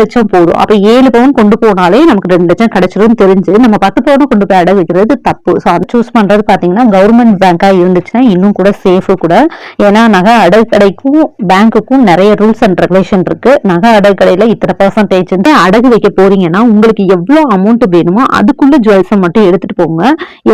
லட்சம் போதும். அப்ப ஏழு பவுன் கொண்டு போனாலே நமக்கு ரெண்டு லட்சம் கிடைச்சிடும் தெரிஞ்சு நம்ம பத்து பவுன் கொண்டு போய் அடகு வைக்கிறது தப்பு. ஸோ அதை சூஸ் பண்றது பாத்தீங்கன்னா கவர்மெண்ட் பேங்கா இருந்துச்சுன்னா இன்னும் கூட சேஃப் கூட. ஏன்னா நகை அடகு கடைக்கும் பேங்க்குக்கும் நிறைய ரூல்ஸ் அண்ட் ரெகுலேஷன் இருக்கு. நகை அடகு கடையில இத்தனை பர்சன்டேஜ் அடகு வைக்க போறீங்கன்னா உங்களுக்கு எவ்வளவு அமௌண்ட் வேணுமோ அதுக்குள்ள ஜுவல்ஸை மட்டும் எடுத்துட்டு போங்க.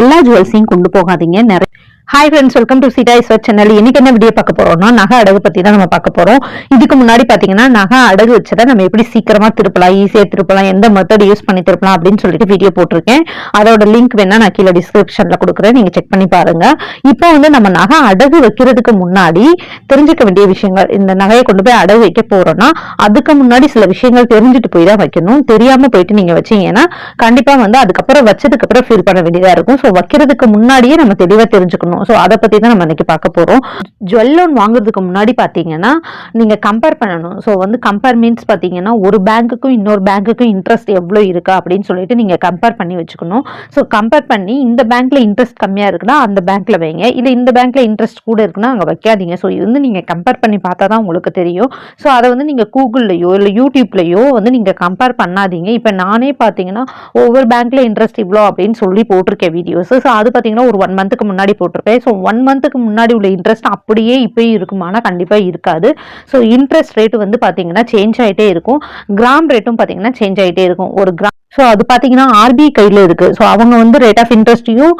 எல்லா ஜுவல்ஸையும் கொண்டு போகாதீங்க. நிறைய hi friends welcome to Seetha Iswar channel இன்னைக்கு என்ன வீடியோ பார்க்க போறோம்னா நகை அடகு பத்தி தான் நம்ம பார்க்க போறோம். இதுக்கு முன்னாடி பாத்தீங்கன்னா நகை அடகு வச்சதை நம்ம எப்படி சீக்கிரமா திருப்பலாம் ஈஸியா திருப்பலாம் எந்த மெத்தட் யூஸ் பண்ணி திருப்பலாம் அப்படின்னு சொல்லிட்டு வீடியோ போட்டிருக்கேன். அதோட லிங்க் வேணா நான் கீழே டிஸ்கிரிப்ஷன்ல கொடுக்குறேன். நீங்க செக் பண்ணி பாருங்க. இப்போ வந்து நம்ம நகை அடகு வைக்கிறதுக்கு முன்னாடி தெரிஞ்சுக்க வேண்டிய விஷயங்கள் இந்த நகையை கொண்டு போய் அடகு வைக்க போறோம்னா அதுக்கு முன்னாடி சில விஷயங்கள் தெரிஞ்சுட்டு போய் தான் வைக்கணும். தெரியாம போயிட்டு நீங்க வச்சீங்கன்னா கண்டிப்பா வந்து அதுக்கப்புறம் வச்சதுக்கு அப்புறம் ஃபீல் பண்ண வேண்டியதா இருக்கும். ஸோ வைக்கிறதுக்கு முன்னாடியே நம்ம தெளிவா தெரிஞ்சுக்கணும். ஸோ அதை பற்றி தான் நம்ம இன்றைக்கி பார்க்க போகிறோம் ஜுவல் லோன் வாங்குறதுக்கு முன்னாடி பார்த்தீங்கன்னா நீங்கள் கம்பேர் பண்ணணும். ஸோ வந்து கம்பேர் மீன்ஸ் பார்த்தீங்கன்னா ஒரு பேங்க்குக்கும் இன்னொரு பேங்க்குக்கும் இன்ட்ரெஸ்ட் எவ்வளோ இருக்கா அப்படின்னு சொல்லிட்டு நீங்கள் கம்பேர் பண்ணி வச்சுக்கணும். ஸோ கம்பேர் பண்ணி இந்த பேங்க்கில் இன்ட்ரெஸ்ட் கம்மியாக இருக்குன்னா அந்த பேங்க்கில் வைங்க. இல்லை இந்த பேங்க்கில் இன்ட்ரெஸ்ட் கூட இருக்குன்னா அங்கே வைக்காதீங்க. ஸோ இது வந்து நீங்கள் கம்பேர் பண்ணி பார்த்தா தான் உங்களுக்கு தெரியும். ஸோ அதை வந்து நீங்கள் கூகுள்லையோ இல்லை யூடியூப்லையோ வந்து நீங்கள் கம்பேர் பண்ணாதீங்க. இப்போ நானே பார்த்தீங்கன்னா ஒவ்வொரு பேங்க்கில் இன்ட்ரெஸ்ட் இவ்வளோ அப்படின்னு சொல்லி போட்டிருக்கேன் வீடியோஸ் ஸோ அது பார்த்தீங்கன்னா ஒரு ஒன் மந்த்துக்கு முன்னாடி போட்டிருப்பேன் ஸோ ஒன் மந்த்துக்கு முன்னாடி உள்ள இன்ட்ரெஸ்ட் அப்படியே இப்பயும் இருக்குமானா கண்டிப்பா இருக்காது. ஸோ இன்ட்ரெஸ்ட் ரேட் வந்து பாத்தீங்கன்னா சேஞ்ச் ஆயிட்டே இருக்கும். கிராம் ரேட்டும் பாத்தீங்கன்னா சேஞ்ச் ஆயிட்டே இருக்கும். ஒரு கிராம் ஸோ அது பார்த்தீங்கன்னா ஆர்பிஐ கையில் இருக்குது ஸோ அவங்க வந்து ரேட் ஆஃப் இன்ட்ரெஸ்ட்டையும்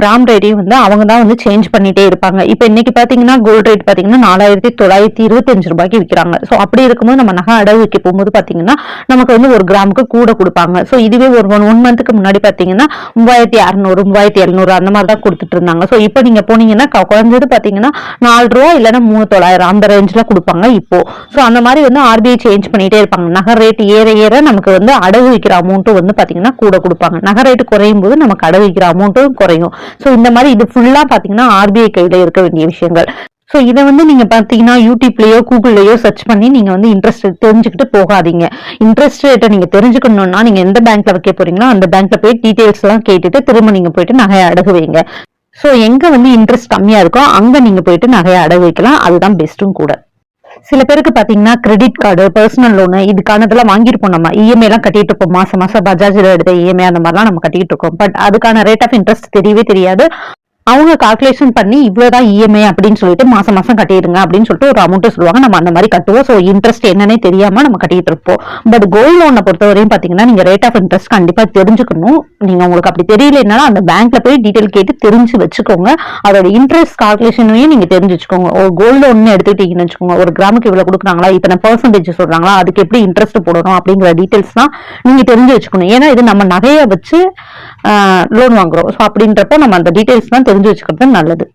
கிராம் ரேட்டையும் வந்து அவங்க தான் வந்து சேஞ்ச் பண்ணிகிட்டே இருப்பாங்க. இப்போ இன்னைக்கு பார்த்தீங்கன்னா கோல்ட் ரேட் பார்த்தீங்கன்னா நாலாயிரத்தி தொள்ளாயிரத்தி இருபத்தஞ்சு ரூபாய்க்கு விற்கிறாங்க ஸோ அப்படி இருக்கும்போது நம்ம நகை அடகு வைக்க போகும்போது பார்த்தீங்கன்னா நமக்கு வந்து ஒரு கிராமுக்கு கூட கொடுப்பாங்க. ஸோ இதுவே ஒரு ஒன் ஒன் மந்த்துக்கு முன்னாடி பார்த்தீங்கன்னா மூவாயிரத்தி அறநூறு மூவாயிரத்தி எழுநூறு அந்த மாதிரி தான் கொடுத்துட்டு இருந்தாங்க. ஸோ இப்போ நீங்கள் போனீங்கன்னா குறைஞ்சது பார்த்தீங்கன்னா நாலு ரூபா இல்லைன்னா மூணு தொள்ளாயிரம் அந்த ரேஞ்சில் கொடுப்பாங்க இப்போ. ஸோ அந்த மாதிரி வந்து ஆர்பிஐ சேஞ்ச் பண்ணிகிட்டே இருப்பாங்க. நகை ரேட் ஏற ஏற நமக்கு வந்து அடகு வைக்கிற அமௌண்ட்டும் வந்து பாத்தீங்கன்னா கூட கொடுப்பாங்க. நகை ரேட்டு குறையும் போது நம்ம கடை வைக்கிற அமௌண்ட்டும் குறையும். ஸோ இந்த மாதிரி இது ஃபுல்லா பாத்தீங்கன்னா ஆர்பிஐ கையில இருக்க வேண்டிய விஷயங்கள். ஸோ இதை வந்து நீங்க பாத்தீங்கன்னா யூடியூப்லயோ கூகுள்லயோ சர்ச் பண்ணி நீங்க வந்து இன்ட்ரெஸ்ட் தெரிஞ்சுக்கிட்டு போகாதீங்க. இன்ட்ரெஸ்ட் ரேட்டை நீங்க தெரிஞ்சுக்கணும்னா நீங்க எந்த பேங்க்ல வைக்க போறீங்களோ அந்த பேங்க்ல போய் டீடைல்ஸ் எல்லாம் கேட்டுட்டு திரும்ப நீங்க போயிட்டு நகையை அடகு வைங்க. ஸோ எங்க வந்து இன்ட்ரெஸ்ட் கம்மியா இருக்கோ அங்க நீங்க போயிட்டு நகையை அடகு வைக்கலாம். அதுதான் பெஸ்ட்டும் கூட. சில பேருக்கு பாத்தீங்கன்னா கிரெடிட் கார்டு பர்சனல் லோனு இதுக்கானதெல்லாம் வாங்கியிருப்போம் நம்ம. இஎம்ஐ எல்லாம் கட்டிட்டு இருப்போம். மாசம் மாசம் பஜாஜ்ல எடுத்த இஎம்ஐ அந்த மாதிரிலாம் நம்ம கட்டிட்டு இருக்கோம். பட் அதுக்கான ரேட் ஆஃப் இன்ட்ரெஸ்ட் தெரியவே தெரியாது. அவங்க கால்குலேஷன் பண்ணி இவ்வளவுதான் இஎம்ஐ அப்படின்னு சொல்லிட்டு மாசம் மாசம் கட்டிடுங்க அப்படின்னு சொல்லிட்டு ஒரு அமௌண்ட் சொல்லுவாங்க. நம்ம அந்த மாதிரி கட்டுவோம். ஸோ இன்ட்ரெஸ்ட் என்னன்னே தெரியாம நம்ம கட்டிட்டு இருப்போம். பட் கோல்ட் லோனை பொறுத்தவரையும் பாத்தீங்கன்னா நீங்க ரேட் ஆஃப் இன்ட்ரெஸ்ட் கண்டிப்பா தெரிஞ்சுக்கணும். நீங்க உங்களுக்கு அப்படி தெரியலனாலும் அந்த பேங்க்ல போய் டீடைல் கேட்டு தெரிஞ்சு வச்சுக்கோங்க. அதோட இன்ட்ரெஸ்ட் கால்குலேஷனையும் நீங்க தெரிஞ்சு வச்சுக்கோங்க ஒரு கோல்டு லோன் எடுத்துக்கிட்டீங்கன்னு வச்சுக்கோங்க. ஒரு கிராமுக்கு இவ்வளவு கொடுக்குறாங்களா? இத்தனை பர்சன்டேஜ் சொல்றாங்களா? அதுக்கு எப்படி இன்ட்ரெஸ்ட் போடணும் அப்படிங்கிற டீடைல்ஸ் தான் நீங்க தெரிஞ்சு வச்சுக்கணும். ஏன்னா இது நம்ம நகையை வச்சு லோன் வாங்குறோம். ஸோ அப்படின்றப்ப நம்ம அந்த டீடைல்ஸ் தான் தெரிஞ்சு வச்சுக்கிறது நல்லது.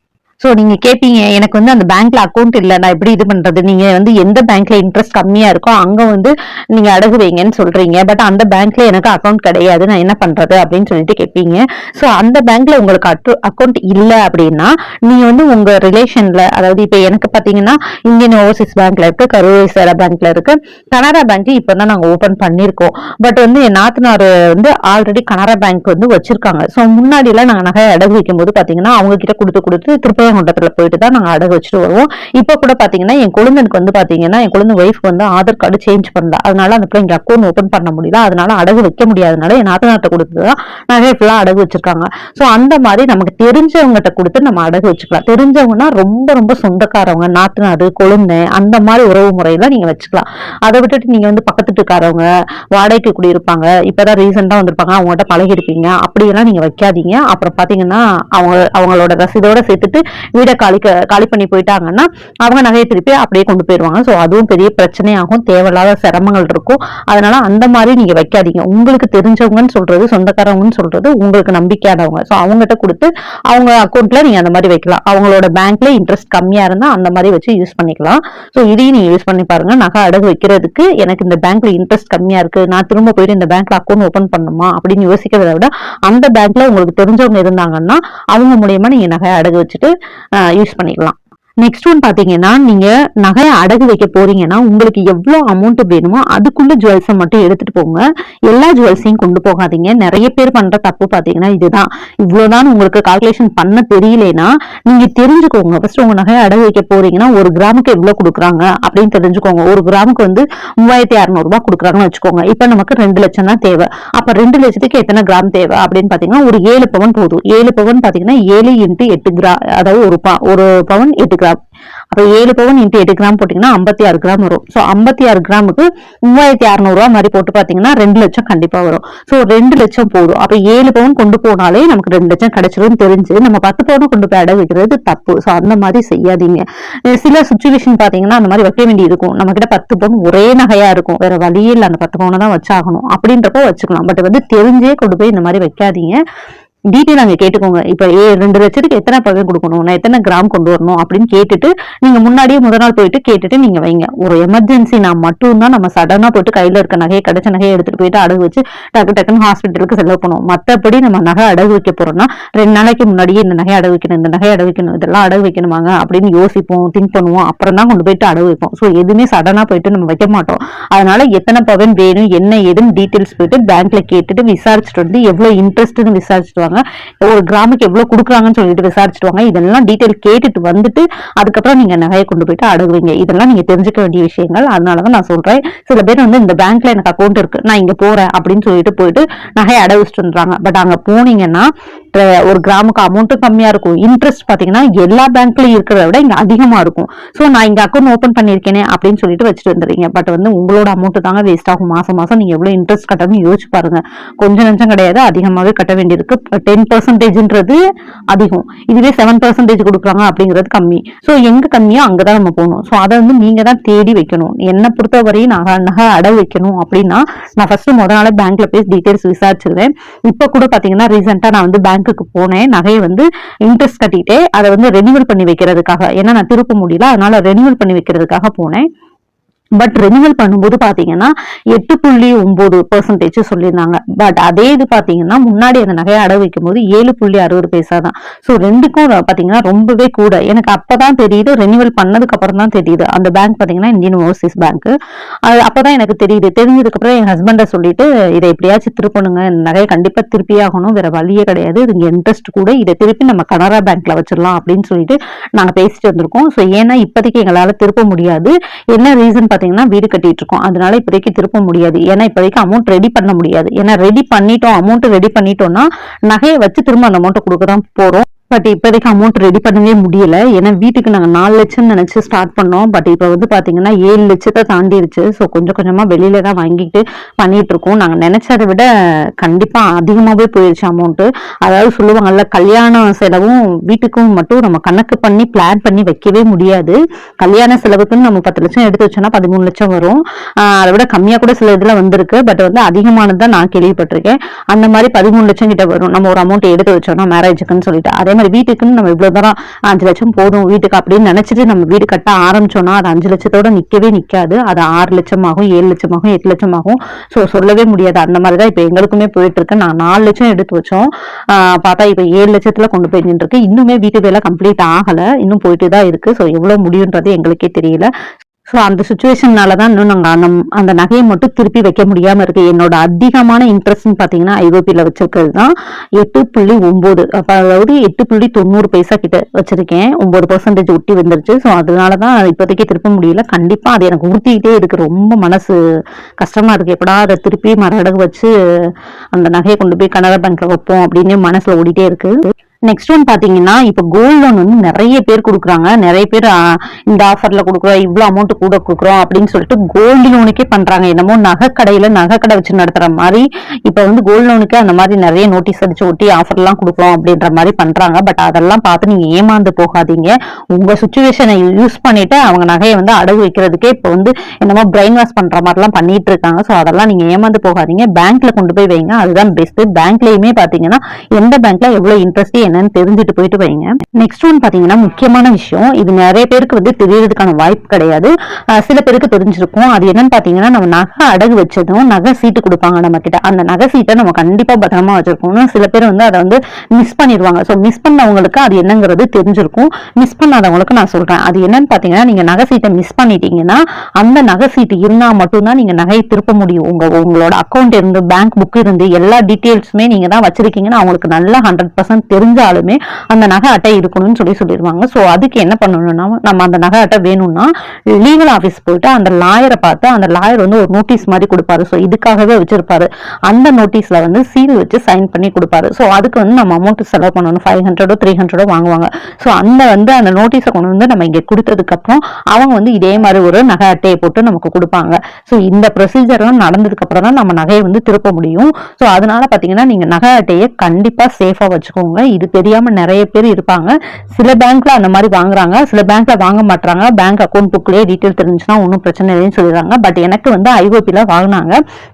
ஸோ நீங்க கேட்பீங்க எனக்கு வந்து அந்த பேங்க்ல அக்கௌண்ட் இல்லை நான் எப்படி இது பண்றது. நீங்க வந்து எந்த பேங்க்ல இன்ட்ரெஸ்ட் கம்மியா இருக்கோ அங்க வந்து நீங்க அடகு வைங்கன்னு சொல்றீங்க. பட் அந்த பேங்க்ல எனக்கு அக்கௌண்ட் கிடையாது நான் என்ன பண்றது அப்படின்னு சொல்லிட்டு கேட்பீங்க ஸோ அந்த பேங்க்ல உங்களுக்கு அக்கௌண்ட் இல்லை அப்படின்னா நீங்க வந்து உங்க ரிலேஷன்ல அதாவது இப்போ எனக்கு பாத்தீங்கன்னா இந்தியன் ஓவர்சீஸ் பேங்க்ல இருக்கு கரூர் சேரா பேங்க்ல இருக்கு. கனரா பேங்க் இப்பதான் நாங்கள் ஓப்பன் பண்ணியிருக்கோம் பட் வந்து என் நாத்தனார் வந்து ஆல்ரெடி கனரா பேங்க் வந்து வச்சிருக்காங்க. ஸோ முன்னாடிலாம் நாங்கள் நகை அடகு வைக்கும் போது பார்த்தீங்கன்னா அவங்க கிட்ட கொடுத்து கொடுத்து திருப்ப திருப்பரங்குன்றத்துல போயிட்டு தான் நாங்கள் அடகு வச்சுட்டு வருவோம். இப்போ கூட பார்த்தீங்கன்னா என் குழந்தைக்கு வந்து பார்த்தீங்கன்னா என் குழந்தை ஒய்ஃப் வந்து ஆதார் கார்டு சேஞ்ச் பண்ணல அதனால அந்த பிள்ளைங்க அக்கௌண்ட் ஓப்பன் பண்ண முடியல. அதனால அடகு வைக்க முடியாதனால என் நாத்தனார்ட்ட கொடுத்து தான் நகை ஃபுல்லாக அடகு வச்சிருக்காங்க. ஸோ அந்த மாதிரி நமக்கு தெரிஞ்சவங்ககிட்ட கொடுத்து நம்ம அடகு வச்சுக்கலாம். தெரிஞ்சவங்கன்னா ரொம்ப ரொம்ப சொந்தக்காரவங்க. நாத்தனாரு கொழுந்து அந்த மாதிரி உறவு முறையில நீங்கள் வச்சுக்கலாம். அதை விட்டுட்டு நீங்கள் வந்து பக்கத்து வீட்டுக்காரவங்க வாடகைக்கு குடியிருப்பாங்க. இப்போதான் ரீசெண்டாக வந்திருப்பாங்க. அவங்ககிட்ட பழகிருப்பீங்க அப்படியெல்லாம் நீங்கள் வைக்காதீங்க. அப்புறம் பார்த்தீங்கன்னா அவங்க அவங்களோட ரசீதோட சேர்த்துட்டு வீடை காலி காலி பண்ணி போயிட்டாங்கன்னா அவங்க நகையை திருப்பி அப்படியே கொண்டு போயிடுவாங்க. ஸோ அதுவும் பெரிய பிரச்சனையாகும். தேவையில்லாத சிரமங்கள் இருக்கும். அதனால அந்த மாதிரி நீங்க வைக்காதீங்க. உங்களுக்கு தெரிஞ்சவங்கன்னு சொல்றது சொந்தக்காரவங்கன்னு சொல்றது உங்களுக்கு நம்பிக்கையானவங்க. ஸோ அவங்ககிட்ட கொடுத்து அவங்க அக்கௌண்ட்ல நீங்க அந்த மாதிரி வைக்கலாம். அவங்களோட பேங்க்ல இன்ட்ரெஸ்ட் கம்மியா இருந்தா அந்த மாதிரி வச்சு யூஸ் பண்ணிக்கலாம். ஸோ இதையும் நீங்க யூஸ் பண்ணி பாருங்க. நகை அடகு வைக்கிறதுக்கு எனக்கு இந்த பேங்க்ல இன்ட்ரெஸ்ட் கம்மியா இருக்கு. நான் திரும்ப போயிட்டு இந்த பேங்க்ல அக்கௌண்ட் ஓபன் பண்ணுமா அப்படின்னு யோசிக்கிறத விட அந்த பேங்க்ல உங்களுக்கு தெரிஞ்சவங்க இருந்தாங்கன்னா அவங்க மூலியமா நீங்க நகை அடகு வச்சுட்டு யூஸ் பண்ணிக்கலாம். நெக்ஸ்ட் ஒன் பாத்தீங்கன்னா நீங்க நகையை அடகு வைக்க போறீங்கன்னா உங்களுக்கு எவ்வளவு அமௌண்ட் வேணுமோ அதுக்குள்ள ஜுவல்ஸை மட்டும் எடுத்துட்டு போங்க. எல்லா ஜுவல்ஸையும் கொண்டு போகாதீங்க. நிறைய பேர் பண்ற தப்பு பாத்தீங்கன்னா இதுதான். இவ்வளவுதான் உங்களுக்கு கால்குலேஷன் பண்ண தெரியலனா நீங்க தெரிஞ்சுக்கோங்க. ஃபர்ஸ்ட் உங்க நகையை அடகு வைக்க போறீங்கன்னா ஒரு கிராமுக்கு எவ்வளவு கொடுக்குறாங்க அப்படின்னு தெரிஞ்சுக்கோங்க. ஒரு கிராமுக்கு வந்து மூவாயிரத்தி அறுநூறு ரூபாய் கொடுக்குறாங்கன்னு வச்சுக்கோங்க. இப்ப நமக்கு ரெண்டு லட்சம் தான் தேவை. அப்ப ரெண்டு லட்சத்துக்கு எத்தனை கிராம் தேவை அப்படின்னு பாத்தீங்கன்னா ஒரு ஏழு பவன் போதும். ஏழு பவன் பாத்தீங்கன்னா ஏழு இன்ட்டு எட்டு கிரா அதாவது ஒரு ப- ஒரு பவன் எட்டு கிராம் அப்போ ஏழு பவுன் இன்ட்டு எட்டு கிராம் போட்டிங்கன்னா ஐம்பத்தி ஆறு கிராம் வரும். ஸோ ஐம்பத்தி ஆறு கிராமுக்கு மூவாயிரத்தி அறநூறுவா மாதிரி போட்டு பார்த்தீங்கன்னா ரெண்டு லட்சம் கண்டிப்பாக வரும். ஸோ ரெண்டு லட்சம் போதும். அப்போ ஏழு பவுன் கொண்டு போனாலே நமக்கு ரெண்டு லட்சம் கிடைச்சிடும் தெரிஞ்சு நம்ம பத்து பவுன் கொண்டு போய் அடகு வைக்கிறது தப்பு. ஸோ அந்த மாதிரி செய்யாதீங்க. சில சுச்சுவேஷன் பார்த்தீங்கன்னா அந்த மாதிரி வைக்க வேண்டி இருக்கும். நம்ம கிட்ட பத்து பவுன் ஒரே நகையா இருக்கும். வேற வழியே இல்லை. அந்த பத்து பவுனை தான் வச்சாகணும். அப்படின்றப்போ வச்சுக்கலாம். பட் வந்து தெரிஞ்சே கொண்டு போய் இந்த மாதிரி வைக்காதீங்க. டீட்டெயில் அங்கே கேட்டுக்கோங்க. இப்போ ஏ ரெண்டு லட்சத்துக்கு எத்தனை பகை கொடுக்கணும்? நான் எத்தனை கிராம் கொண்டு வரணும்? அப்படின்னு கேட்டுட்டு நீங்க முன்னாடியே முதல் நாள் போயிட்டு கேட்டுட்டு நீங்க வைங்க. ஒரு எமர்ஜென்சி நான் மட்டும்தான் நம்ம சடனா போயிட்டு கையில இருக்க நகையை கிடைச்ச நகையை எடுத்துட்டு போயிட்டு அடகு வச்சு டக்கு டக்குன்னு ஹாஸ்பிட்டலுக்கு செலவு பண்ணுவோம். மற்றபடி நம்ம நகை அடகு வைக்க போறோம்னா ரெண்டு நாளைக்கு முன்னாடியே இந்த நகை அடகு வைக்கணும் இந்த நகை அடகு வைக்கணும் இதெல்லாம் அடகு வைக்கணுமாங்க அப்படின்னு யோசிப்போம் திங்க் பண்ணுவோம். அப்புறம் தான் கொண்டு போயிட்டு அடகு வைப்போம். ஸோ எதுவுமே சடனா போயிட்டு நம்ம வைக்க மாட்டோம். அதனால எத்தனை பவன் வேணும் என்ன ஏதுன்னு டீட்டெயில்ஸ் போயிட்டு பேங்க்ல கேட்டுட்டு விசாரிச்சுட்டு வந்து எவ்வளவு இன்ட்ரெஸ்ட்னு விசாரிச்சுட்டு வாங்க ஒரு கிராமுக்கு எவ்வளவு கொடுக்குறாங்கன்னு சொல்லிட்டு விசாரிச்சுட்டு வாங்க. இதெல்லாம் டீட்டெயில் கேட்டுட்டு வந்துட்டு அதுக்கப்புறம் நீங்க நகையை கொண்டு போயிட்டு அடகுவீங்க. இதெல்லாம் நீங்க தெரிஞ்சுக்க வேண்டிய விஷயங்கள். அதனாலதான் நான் சொல்றேன். சில பேர் வந்து இந்த பேங்க்ல எனக்கு அக்கௌண்ட் இருக்கு. நான் இங்க போறேன் அப்படின்னு சொல்லிட்டு போயிட்டு நகையை அடகு வந்துறாங்க பட் அங்க போனீங்கன்னா ஒரு கிராமுக்கு அமௌண்ட்டும் கம்மியா இருக்கும். இன்ட்ரெஸ்ட் பாத்தீங்கன்னா எல்லா பேங்க்லயும் இருக்கிறத விட இங்க அதிகமா இருக்கும். சோ நான் இங்க அக்கௌண்ட் ஓபன் பண்ணிருக்கேனே அப்படின்னு சொல்லிட்டு வச்சுட்டு வந்துடுறீங்க. பட் வந்து உங்களோட அமௌண்ட் தாங்க வேஸ்ட் ஆகும். மாசம் மாசம் நீங்க எவ்வளவு இன்ட்ரெஸ்ட் கட்டணும்னு யோசிச்சு பாருங்க. கொஞ்சம் நஞ்சம் கிடையாது. அதிகமாவே கட்ட வேண்டியிருக்கு. டென் பர்சன்டேஜ்ன்றது அதிகம். இதுவே செவன் பர்சன்டேஜ் கொடுக்குறாங்க அப்படிங்கிறது கம்மி. ஸோ எங்க கம்மியோ அங்கதான் நம்ம போகணும். ஸோ அதை வந்து நீங்க தான் தேடி வைக்கணும். என்னை பொறுத்தவரையும் நகை நகை அடவு வைக்கணும் அப்படின்னா நான் ஃபர்ஸ்ட் முத நாள பேங்க்ல போய் டீட்டெயில்ஸ் விசாரிச்சிருவேன். இப்போ கூட பாத்தீங்கன்னா ரீசெண்டா நான் வந்து பேங்க்குக்கு போனேன். நகையை வந்து இன்ட்ரெஸ்ட் கட்டிட்டு அதை வந்து ரெனியூவல் பண்ணி வைக்கிறதுக்காக. ஏன்னா நான் திருப்ப முடியல. அதனால ரெனியூவல் பண்ணி வைக்கிறதுக்காக போனேன். பட் ரெனிவல் பண்ணும்போது பாத்தீங்கன்னா எட்டு புள்ளி ஒன்பது பெர்சன்டேஜ் சொல்லியிருந்தாங்க. பட் அதே இது பாத்தீங்கன்னா முன்னாடி அந்த நகையை அடகு வைக்கும் போது ஏழு புள்ளி அறுபது பைசா தான். ஸோ ரெண்டுக்கும் பாத்தீங்கன்னா ரொம்பவே கூட. எனக்கு அப்பதான் தெரியுது ரெனிவல் பண்ணதுக்கு அப்புறம் தான் தெரியுது. அந்த பேங்க் பாத்தீங்கன்னா இந்தியன் ஓவர்சீஸ் பேங்க் அது அப்பதான் எனக்கு தெரியுது. தெரிஞ்சதுக்கு அப்புறம் என் ஹஸ்பண்டை சொல்லிட்டு இதை எப்படியாச்சும் திருப்பணுங்க. நகையை கண்டிப்பா திருப்பி ஆகணும். வேற வழியே கிடையாது. இதுங்க இன்ட்ரெஸ்ட் கூட இதை திருப்பி நம்ம கனரா பேங்க்ல வச்சிடலாம். அப்படின்னு சொல்லிட்டு நாங்க பேசிட்டு வந்திருக்கோம் ஸோ ஏன்னா இப்போதைக்கு எங்களால திருப்ப முடியாது. என்ன ரீசன் பார்த்தீங்கன்னா வீடு கட்டிட்டு இருக்கோம் அதனால இப்போதைக்கு திருப்ப முடியாது. ஏன்னா இப்போதைக்கு அமௌண்ட் ரெடி பண்ண முடியாது. ஏன்னா ரெடி பண்ணிட்டோம். அமௌண்ட் ரெடி பண்ணிட்டோம்னா நகையை வச்சு திரும்ப அந்த அமௌண்ட் கொடுக்க தான் போறோம். பட் இப்போதைக்கு அமௌண்ட் ரெடி பண்ணவே முடியல. ஏன்னா வீட்டுக்கு நாங்கள் நாலு லட்சம் நினச்சி ஸ்டார்ட் பண்ணோம். பட் இப்போ வந்து பார்த்தீங்கன்னா ஏழு லட்சத்தை தாண்டிடுச்சு ஸோ கொஞ்சம் கொஞ்சமாக வெளியில தான் வாங்கிட்டு பண்ணிட்டு இருக்கோம். நாங்கள் நினைச்சதை விட கண்டிப்பாக அதிகமாகவே போயிடுச்சு அமௌண்ட்டு அதாவது சொல்லுவாங்கல்ல கல்யாண செலவும் வீட்டுக்கும் மட்டும் நம்ம கணக்கு பண்ணி பிளான் பண்ணி வைக்கவே முடியாது. கல்யாண செலவுக்குன்னு நம்ம பத்து லட்சம் எடுத்து வச்சோம்னா பதிமூணு லட்சம் வரும். அதை விட கம்மியாக கூட சில இதில் வந்திருக்கு. பட் வந்து அதிகமானது தான் நான் கேள்விப்பட்டிருக்கேன். அந்த மாதிரி பதிமூணு லட்சம் கிட்ட வரும். நம்ம ஒரு அமௌண்ட் எடுத்து வச்சோம்னா மேரேஜுக்குன்னு சொல்லிட்டு. அதே மாதிரி வீட்டுக்குன்னு நம்ம இவ்வளவு தூரம் அஞ்சு லட்சம் போதும் வீட்டுக்கு அப்படின்னு நினைச்சிட்டு நம்ம வீடு கட்ட ஆரம்பிச்சோம்னா அது அஞ்சு லட்சத்தோட நிக்கவே நிக்காது. அது ஆறு லட்சமாகும் ஏழு லட்சமாகும் எட்டு லட்சமாகும். ஸோ சொல்லவே முடியாது. அந்த மாதிரி தான் இப்போ எங்களுக்குமே போயிட்டு இருக்கு நான் நாலு லட்சம் எடுத்து வச்சோம். ஆஹ் பார்த்தா இப்போ ஏழு லட்சத்துல கொண்டு போய் நின்று இருக்கு இன்னுமே வீட்டு வேலை கம்ப்ளீட் ஆகல. இன்னும் போயிட்டு தான் இருக்கு. ஸோ எவ்வளவு முடியுன்றது எங்களுக்கே தெரியல. ஸோ அந்த சுச்சுவேஷன்னால தான் இன்னும் நாங்கள் அந்த அந்த நகையை மட்டும் திருப்பி வைக்க முடியாமல் இருக்குது என்னோட அதிகமான இன்ட்ரெஸ்ட்னு பார்த்தீங்கன்னா ஐஓபியில் வச்சிருக்கிறது தான் எட்டு புள்ளி ஒம்பது. அப்போ அதாவது எட்டு புள்ளி தொண்ணூறு பைசா கிட்ட வச்சிருக்கேன். ஒம்பது பர்சன்டேஜ் ஒட்டி வந்துருச்சு. ஸோ அதனால தான் இப்போதைக்கு திருப்ப முடியல. கண்டிப்பாக அது எனக்கு உறுத்திக்கிட்டே இருக்கு. ரொம்ப மனசு கஷ்டமாக இருக்குது எப்படா அதை திருப்பி மரடகு வச்சு அந்த நகையை கொண்டு போய் கனரா பேங்க்கில் வைப்போம் அப்படின்னு மனசில் ஓடிட்டே இருக்குது நெக்ஸ்ட் ஒன் பாத்தீங்கன்னா இப்ப கோல்ட் லோன் வந்து நிறைய பேர் கொடுக்குறாங்க. நிறைய பேர் இந்த ஆஃபர்ல கொடுக்குறோம் இவ்வளவு அமௌண்ட் கூட கொடுக்குறோம் அப்படின்னு சொல்லிட்டு கோல்டு லோனுக்கே பண்றாங்க. என்னமோ நகை கடையில நகை கடை வச்சு நடத்துற மாதிரி இப்ப வந்து கோல்டு லோனுக்கு அந்த மாதிரி நிறைய நோட்டீஸ் அடிச்சு ஒட்டி ஆஃபர் எல்லாம் கொடுக்குறோம் அப்படின்ற மாதிரி பண்றாங்க. பட் அதெல்லாம் பார்த்து நீங்க ஏமாந்து போகாதீங்க. உங்க சுச்சுவேஷனை யூஸ் பண்ணிட்டு அவங்க நகையை வந்து அடகு வைக்கிறதுக்கே இப்ப வந்து என்னமோ பிரெயின் வாஷ் பண்ற மாதிரிலாம் பண்ணிட்டு இருக்காங்க. ஸோ அதெல்லாம் நீங்க ஏமாந்து போகாதீங்க. பேங்க்ல கொண்டு போய் வைங்க. அதுதான் பெஸ்ட் பேங்க்லயுமே பாத்தீங்கன்னா எந்த பேங்க்ல எவ்வளவு இன்ட்ரெஸ்ட் என்னன்னு தெரிஞ்சுட்டு போயிட்டு வைங்க. நெக்ஸ்ட் ஒன் பாத்தீங்கன்னா முக்கியமான விஷயம். இது நிறைய பேருக்கு வந்து தெரியறதுக்கான வாய்ப்பு கிடையாது. சில பேருக்கு தெரிஞ்சிருக்கும். அது என்னன்னு பாத்தீங்கன்னா நம்ம நகை அடகு வச்சதும் நகை சீட்டு கொடுப்பாங்க நம்ம கிட்ட அந்த நகை சீட்டை நம்ம கண்டிப்பா பத்திரமா வச்சிருக்கணும். சில பேர் வந்து அதை வந்து மிஸ் பண்ணிடுவாங்க. ஸோ மிஸ் பண்ணவங்களுக்கு அது என்னங்கிறது தெரிஞ்சிருக்கும். மிஸ் பண்ணாதவங்களுக்கு நான் சொல்றேன். அது என்னன்னு பாத்தீங்கன்னா நீங்க நகை சீட்டை மிஸ் பண்ணிட்டீங்கன்னா அந்த நகை சீட்டு இருந்தா மட்டும்தான் நீங்க நகையை திருப்ப முடியும். உங்க உங்களோட அக்கௌண்ட் இருந்து பேங்க் புக் இருந்து எல்லா டீட்டெயில்ஸுமே நீங்க தான் வச்சிருக்கீங்கன்னா அவங்களுக்கு நல்லா ஹண்ட்ரட் பர்சன்ட் இருந்தாலுமே அந்த நகை அட்டை இருக்கணும்னு சொல்லி சொல்லிடுவாங்க ஸோ அதுக்கு என்ன பண்ணணும்னா நம்ம அந்த நகை அட்டை வேணும்னா லீகல் ஆஃபீஸ் போயிட்டு அந்த லாயரை பார்த்து அந்த லாயர் வந்து ஒரு நோட்டீஸ் மாதிரி கொடுப்பாரு. ஸோ இதுக்காகவே வச்சிருப்பாரு. அந்த நோட்டீஸ்ல வந்து சீல் வச்சு சைன் பண்ணி கொடுப்பாரு. ஸோ அதுக்கு வந்து நம்ம அமௌண்ட் செலவு பண்ணணும். ஃபைவ் ஹண்ட்ரடோ த்ரீ ஹண்ட்ரடோ வாங்குவாங்க. ஸோ அந்த வந்து அந்த நோட்டீஸை கொண்டு வந்து நம்ம இங்க கொடுத்ததுக்கப்புறம் அவங்க வந்து இதே மாதிரி ஒரு நகை அட்டையை போட்டு நமக்கு கொடுப்பாங்க. ஸோ இந்த ப்ரொசீஜர்லாம் நடந்ததுக்கு அப்புறம் தான் நம்ம நகையை வந்து திருப்ப முடியும். ஸோ அதனால பாத்தீங்கன்னா நீங்க நகை அட்டையை கண்டிப்பாக சேஃபாக வச்சுக்கோங்க. இது தெரியாம நிறைய பேர் இருப்பாங்க. சில பேங்க்ல அந்த மாதிரி வாங்குறாங்க. சில பேங்க்ல வாங்க மாட்டாங்க பேங்க் அக்கௌண்ட் புக்லயே டீட்டெயில் தெரிஞ்சுன்னா ஒன்றும் பிரச்சனை இல்லைன்னு சொல்லிடுறாங்க. பட் எனக்கு வந்து ஐஓபியில் வாங்கினாங்க.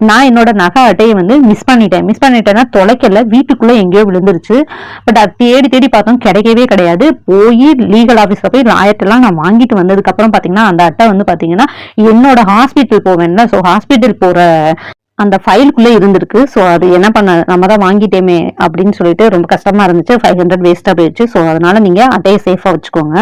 நான் என்னோட நகை அட்டையை வந்து மிஸ் பண்ணிட்டேன். மிஸ் பண்ணிட்டேன்னா தொலைக்கல. வீட்டுக்குள்ள எங்கேயோ விழுந்துருச்சு. பட் அது தேடி தேடி பார்த்தோம் கிடைக்கவே கிடையாது. போய் லீகல் ஆஃபீஸ்ல போய் லாயர்ட்டெல்லாம் நான் வாங்கிட்டு வந்ததுக்கு அப்புறம் பாத்தீங்கன்னா அந்த அட்டை வந்து பாத்தீங்கன்னா என்னோட ஹாஸ்பிட்டல் போவேன்ல. ஸோ ஹாஸ்பிட்டல் போற அந்த ஃபைலுக்குள்ளே இருந்திருக்கு. ஸோ அது என்ன பண்ண நம்ம தான் வாங்கிட்டேமே அப்படின்னு சொல்லிட்டு ரொம்ப கஷ்டமாக இருந்துச்சு. ஃபைவ் ஹண்ட்ரட் வேஸ்ட்டாக போயிடுச்சு. ஸோ அதனால நீங்கள் அதையே சேஃபாக வச்சுக்கோங்க.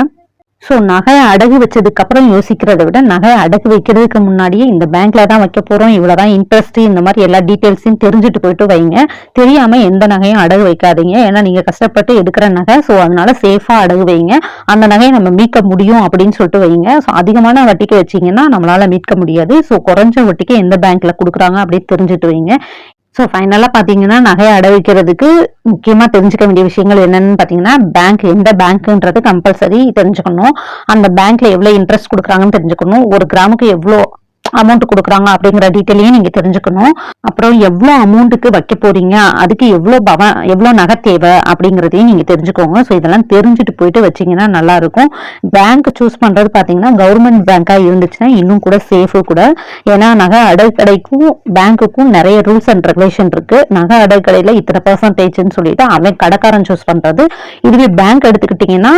ஸோ நகையை அடகு வச்சதுக்கு அப்புறம் யோசிக்கிறத விட நகையை அடகு வைக்கிறதுக்கு முன்னாடியே இந்த பேங்க்ல தான் வைக்க போறோம். இவ்வளவுதான் இன்ட்ரெஸ்ட் இந்த மாதிரி எல்லா டீட்டெயில்ஸையும் தெரிஞ்சுட்டு போயிட்டு வைங்க. தெரியாம எந்த நகையும் அடகு வைக்காதீங்க. ஏன்னா நீங்க கஷ்டப்பட்டு எடுக்கிற நகை ஸோ அதனால சேஃபா அடகு வைங்க. அந்த நகையை நம்ம மீட்க முடியும் அப்படின்னு சொல்லிட்டு வைங்க. ஸோ அதிகமான வட்டிக்கு வச்சீங்கன்னா நம்மளால மீட்க முடியாது. ஸோ குறைஞ்ச வட்டிக்கு எந்த பேங்க்ல கொடுக்குறாங்க அப்படின்னு தெரிஞ்சுட்டு வைங்க. ஸோ ஃபைனலாக பார்த்தீங்கன்னா நகையை அடவிக்கிறதுக்கு முக்கியமாக தெரிஞ்சுக்க வேண்டிய விஷயங்கள் என்னன்னு பார்த்தீங்கன்னா பேங்க் எந்த பேங்க்ன்றது கம்பல்சரி தெரிஞ்சுக்கணும். அந்த பேங்க்ல எவ்வளோ இன்ட்ரெஸ்ட் கொடுக்குறாங்கன்னு தெரிஞ்சுக்கணும். ஒரு கிராமுக்கு எவ்வளோ அமௌண்ட் கொடுக்குறாங்க அப்படிங்கிற டீட்டெயிலையும் நீங்க தெரிஞ்சுக்கணும். அப்புறம் எவ்வளோ அமௌண்ட்டுக்கு வைக்க போறீங்க? அதுக்கு எவ்வளோ பவ எவ்வளோ நகை தேவை அப்படிங்கிறதையும் நீங்க தெரிஞ்சுக்கோங்க. ஸோ இதெல்லாம் தெரிஞ்சுட்டு போயிட்டு வச்சீங்கன்னா நல்லா இருக்கும் பேங்க் சூஸ் பண்றது பாத்தீங்கன்னா கவர்மெண்ட் பேங்காக இருந்துச்சுன்னா இன்னும் கூட சேஃபு கூட. ஏன்னா நகை அடைக்கடைக்கும் பேங்க்குக்கும் நிறைய ரூல்ஸ் அண்ட் ரெகுலேஷன் இருக்கு. நகை அடக்கடையில இத்தனை பர்சன்டேஜ்னு சொல்லிட்டு அவன் கடைக்காரன் சூஸ் பண்றது. இதுவே பேங்க் எடுத்துக்கிட்டீங்கன்னா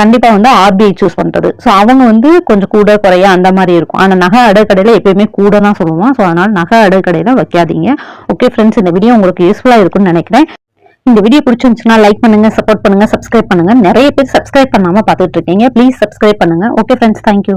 கண்டிப்பாக கண்டிப்பா வந்து ஆர்பிஐ சூஸ் பண்றது. ஸோ அவங்க வந்து கொஞ்சம் கூட குறைய அந்த மாதிரி இருக்கும். ஆனா நகை கடையில் எப்பயுமே கூட தான் சொல்லுவோம். ஸோ அதனால நகை அடக்கடையில வைக்காதீங்க. ஓகே ஃப்ரெண்ட்ஸ் இந்த வீடியோ உங்களுக்கு யூஸ்ஃபுல்லா இருக்கும்னு நினைக்கிறேன். இந்த வீடியோ பிடிச்சிருந்துச்சுன்னா லைக் பண்ணுங்க சப்போர்ட் பண்ணுங்க சப்ஸ்கிரைப் பண்ணுங்க. நிறைய பேர் சப்ஸ்கிரைப் பண்ணாம பார்த்துட்டு இருக்கீங்க. ப்ளீஸ் சப்ஸ்கிரைப் பண்ணுங்க. Okay friends thank you